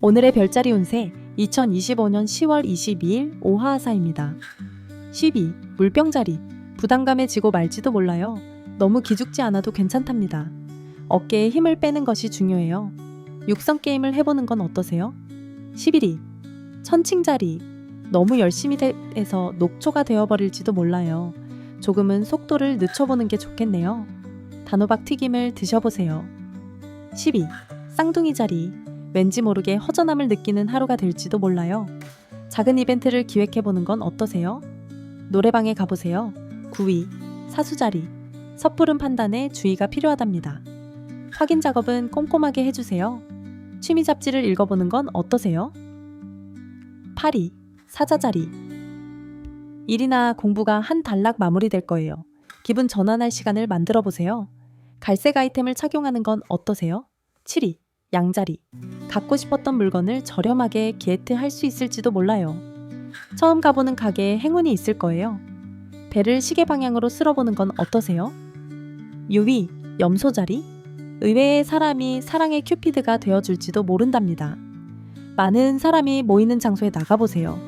오늘의 별자리 운세 2025년 10월 22일 오하하사입니다. 12. 물병자리. 부담감에 지고 말지도 몰라요. 너무 기죽지 않아도 괜찮답니다. 어깨에 힘을 빼는 것이 중요해요. 육성 게임을 해보는 건 어떠세요? 11위. 천칭자리. 너무 열심히 돼- 해서 녹초가 되어버릴지도 몰라요. 조금은 속도를 늦춰보는 게 좋겠네요. 단호박 튀김을 드셔보세요. 12. 쌍둥이 자리. 왠지 모르게 허전함을 느끼는 하루가 될지도 몰라요. 작은 이벤트를 기획해보는 건 어떠세요? 노래방에 가보세요. 9위. 사수자리. 섣부른 판단에 주의가 필요하답니다. 확인 작업은 꼼꼼하게 해주세요. 취미 잡지를 읽어보는 건 어떠세요? 8위. 사자자리. 일이나 공부가 한 단락 마무리될 거예요. 기분 전환할 시간을 만들어 보세요. 갈색 아이템을 착용하는 건 어떠세요? 7위. 양자리. 갖고 싶었던 물건을 저렴하게 게트할 수 있을지도 몰라요. 처음 가보는 가게에 행운이 있을 거예요. 배를 시계 방향으로 쓸어보는 건 어떠세요? 6위. 염소자리. 의외의 사람이 사랑의 큐피드가 되어줄지도 모른답니다. 많은 사람이 모이는 장소에 나가보세요.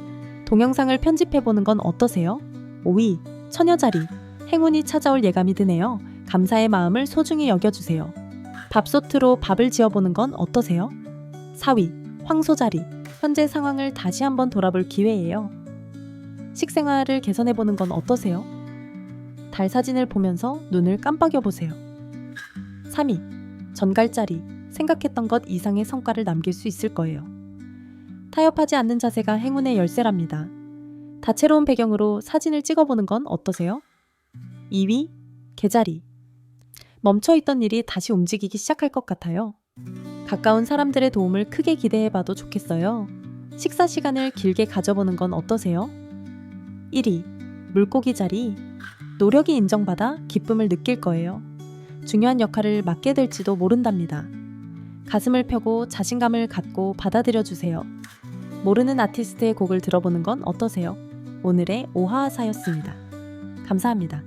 동영상을 편집해보는 건 어떠세요? 5위. 처녀자리. 행운이 찾아올 예감이 드네요. 감사의 마음을 소중히 여겨주세요. 밥솥으로 밥을 지어보는 건 어떠세요? 4위. 황소자리. 현재 상황을 다시 한번 돌아볼 기회예요. 식생활을 개선해보는 건 어떠세요? 달 사진을 보면서 눈을 깜빡여 보세요. 3위. 전갈자리. 생각했던 것 이상의 성과를 남길 수 있을 거예요. 타협하지 않는 자세가 행운의 열쇠랍니다. 다채로운 배경으로 사진을 찍어보는 건 어떠세요? 2위. 개자리. 멈춰있던 일이 다시 움직이기 시작할 것 같아요. 가까운 사람들의 도움을 크게 기대해봐도 좋겠어요. 식사 시간을 길게 가져보는 건 어떠세요? 1위. 물고기 자리. 노력이 인정받아 기쁨을 느낄 거예요. 중요한 역할을 맡게 될지도 모른답니다. 가슴을 펴고 자신감을 갖고 받아들여 주세요. 모르는 아티스트의 곡을 들어보는 건 어떠세요? 오늘의 오하사였습니다. 감사합니다.